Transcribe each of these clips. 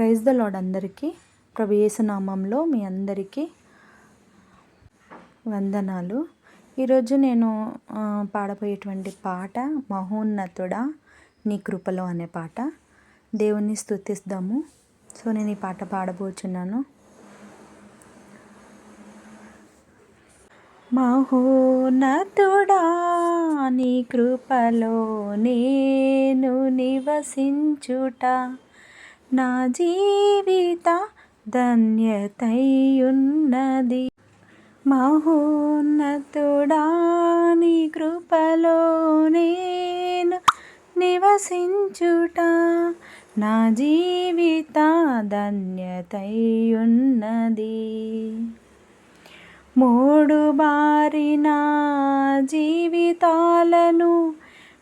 Praise the lord అందరికీ ప్రభు యేసునామంలో మీ అందరికీ వందనాలు. ఈరోజు నేను పాడబోయేటువంటి పాట మహోన్నతుడా నీ కృపలో అనే పాట. దేవుణ్ణి స్తుతిస్తాము. సో నేను ఈ పాట పాడబోచున్నాను. మహోన్నతుడా నీ కృపలో నేను నివసించుట. నా జీవిత ధన్యతయున్నది మహోన్నతుడాని కృపలో నేను నివసించుట. నా జీవిత ధన్యతయున్నది మూడు బారిన జీవితాలను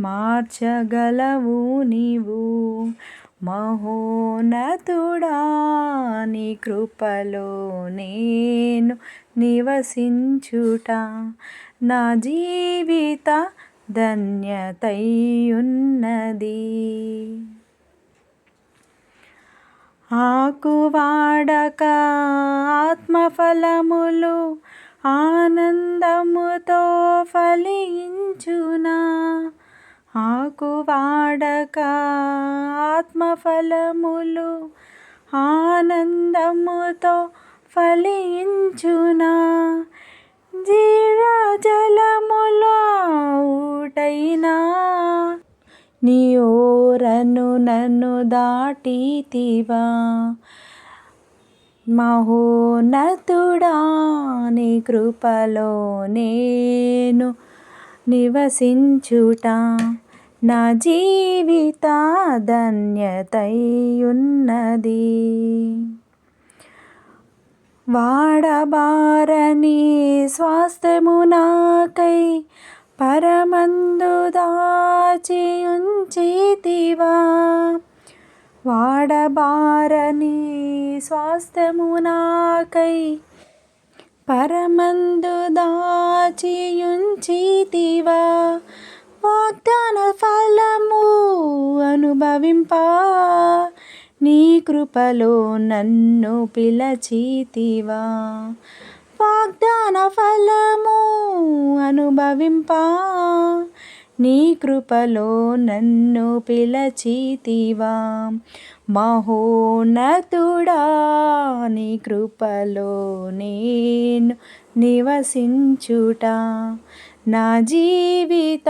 మార్చగలవు నీవు. మహోనతుడాని నీ కృపలో నేను నివసించుట. నా జీవిత ధన్యతయున్నది ఆకువాడక ఆత్మఫలములు ఆనందముతో ఫలించునా. ఆకువాడక ఆత్మఫలములు ఆనందముతో ఫలించునా. జీవజలముల ఊటైనా. నీ ఓరను నన్ను దాటితివా. మహోన్నతుడా నీ కృపలో నేను నివసించుట. నా జీవిత ధన్యతయున్నది వాడబారని స్వాస్థ్యము నాకై పరమందు దాచి ఉంచితివా వాడబారని స్వాస్థ్యము నాకై పరమందు దాచి భావింపా. నీ కృపలో నన్ను పిలచితివా. వాగ్దాన ఫలము అనుభవింపా. నీ కృపలో నన్ను పిలచితివా. మహోన్నతుడా నీ కృపలో నేను నివసించుట. నా జీవిత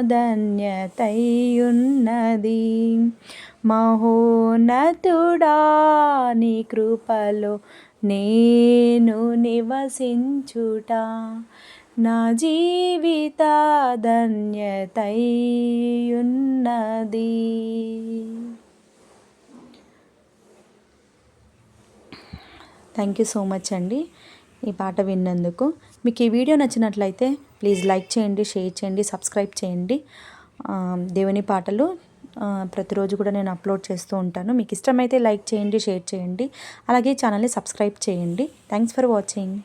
ధన్యతయున్నది మహోన్నతుడా నీ కృపలో నేను నివసించుట. నా జీవిత ధన్యతయున్నది థ్యాంక్ యూ సో మచ్ అండి. ఈ పాట విన్నందుకు. మీకు ఈ వీడియో నచ్చినట్లయితే ప్లీజ్ లైక్ చేయండి షేర్ చేయండి సబ్స్క్రైబ్ చేయండి. దేవుని పాటలు ప్రతిరోజు కూడా నేను అప్లోడ్ చేస్తూ ఉంటాను. మీకు ఇష్టమైతే లైక్ చేయండి షేర్ చేయండి. అలాగే ఛానల్ని సబ్స్క్రైబ్ చేయండి. Thanks for watching.